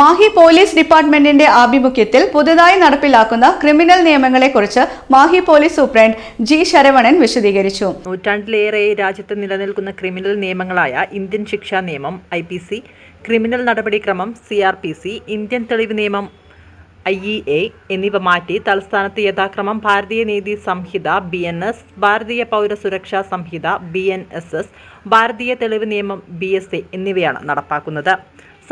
Mahe police ഡിപ്പാർട്ട്മെന്റിന്റെ ആഭിമുഖ്യത്തിൽ പുതുതായി നടപ്പിലാക്കുന്ന criminal നിയമങ്ങളെക്കുറിച്ച് Mahe police superintendent G Saravanan വിശദീകരിച്ചു. നൂറ്റാണ്ടിലേറെ രാജ്യത്ത് നിലനിൽക്കുന്ന ക്രിമിനൽ നിയമങ്ങളായ ഇന്ത്യൻ ശിക്ഷാ നിയമം ഐ പി സി ക്രിമിനൽ നടപടിക്രമം C R P C Indian തെളിവ് നിയമം ഐ ഇ എ എന്നിവ മാറ്റി തലസ്ഥാനത്ത് യഥാക്രമം ഭാരതീയ നീതി സംഹിത ബി എൻ എസ് ഭാരതീയ പൗര സുരക്ഷാ സംഹിത ബി എൻ എസ് എസ് ഭാരതീയ തെളിവ് നിയമം ബി എസ് എ എന്നിവയാണ് നടപ്പാക്കുന്നത്.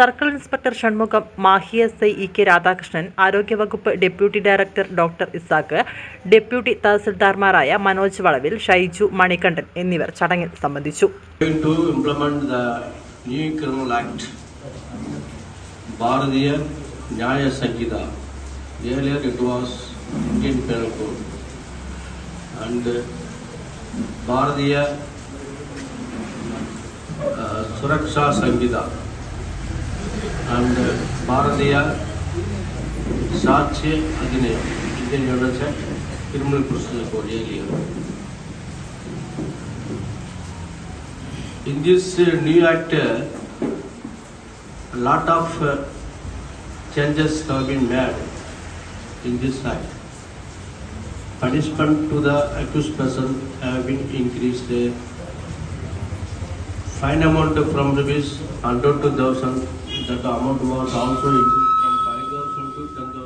Circle inspector Shanmugham Mahe S I E K Radhakrishnan ആരോഗ്യവകുപ്പ് deputy director doctor Isaac deputy തഹസിൽദാർമാരായ Manoj Valavil Shaiju Manikandan എന്നിവർ ചടങ്ങിൽ സംബന്ധിച്ചു. ഭാരതീയ Nyaya Sanhita Bharatiya Suraksha Sanhita and Bharatiya Sakshya Adhiniyam Indian universe Tirumala పురుషుల కోరియలియో In this new act, a lot of changes have been made in this act. Punishment to the accused person have been increased. Fine amount from rupees 100 to 1000 ਸ਼ਰਧਾਵਾਂ ਦੁਆ down ਹੋਈ